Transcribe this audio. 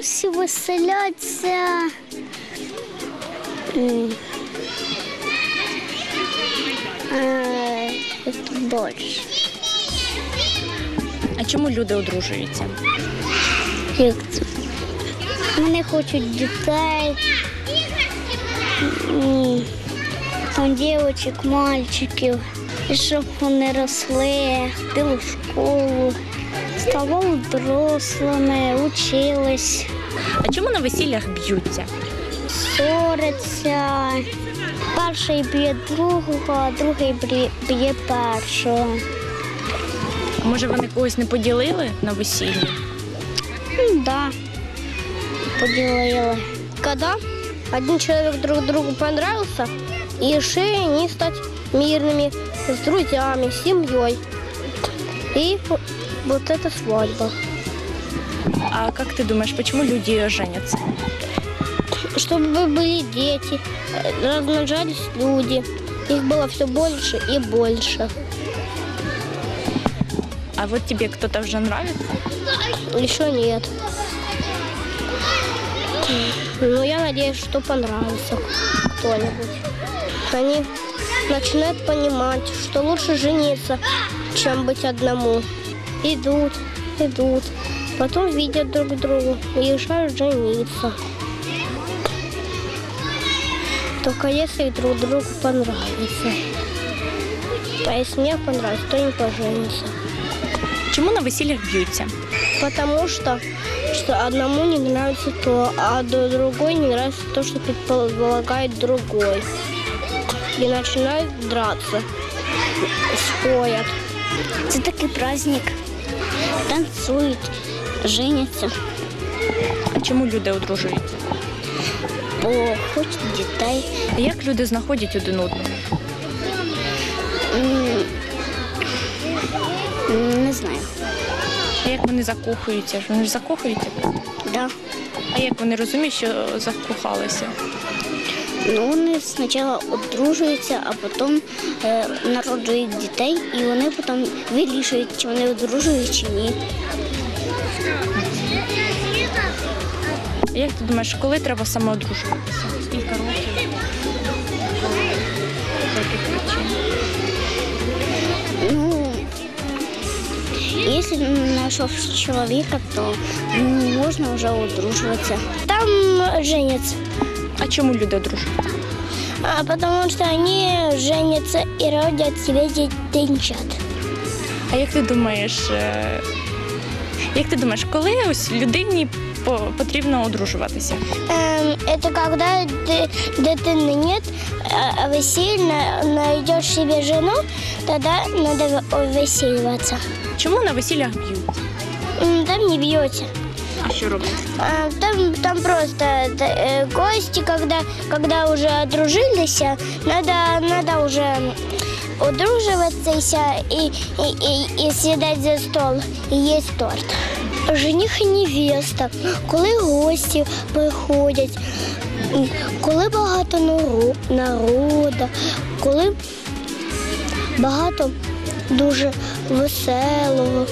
всі веселяться. Борщ. А чому люди одружуються? Як це? Вони хочуть дітей. Там дівчаток, мальчиків. І щоб вони росли, ходили в школу, ставали дорослими, учились, А чому на весіллях б'ються? ссоряться. Перший б'є другого, а другий б'є- першого. А Може вони когось не поділили на весіллі? Ну, да, поделила. Когда один человек друг другу понравился, и решили они стать мирными, с друзьями, с семьей. И вот эта свадьба. А як ти думаєш, чому люди женяться? Чтобы были дети, размножались люди. Их было все больше и больше. А вот тебе кто-то вже нравится? Еще нет. Но я надеюсь, что понравится кто-нибудь. Они начинают понимать, что лучше жениться, чем быть одному. Идут, идут. Потом видят друг друга и решают жениться. Только если друг другу понравится. А если не понравится, то не поженится. Чому на весіллях б'ються? Потому что, что одному не нравится то, а другой не нравится то, что предполагает другой. И начинают драться, спорят. Це такий праздник. Танцюють, женяться, А чому люди одружуються? бо хочуть дітей. А як люди знаходять один одного? М, Не знаю. Як вони закохуються? Вони ж закохуються? Да. А як вони розуміють, що закохалися? Ну, вони спочатку одружуються, а потім е, народжують дітей, і вони потім вирішують, чи вони одружують чи ні. А як ти думаєш, коли треба саме одружуватися? Скільки років? Якщо нашел чоловіка, то можно можна вже одружуватися. Там женятся. А чому люди дружат? А потому что они женятся и родят себе детенчат. А як ти думаєш, е, як ти думаєш, коли ось людині потрібно одружуватися? Эм, это когда д- дитины нет, а а вы сильно найдешь себе жену, тогда надо в- высиливаться. Чому на весіллях б'ють? М, Там не бьете. А що роблять? А, Там, там просто т- э, гости, когда, когда уже одружились, надо, і, і, і и сідати за стол і їсти торт. Жених і невеста, коли гості приходять, коли багато народу, коли багато дуже веселого.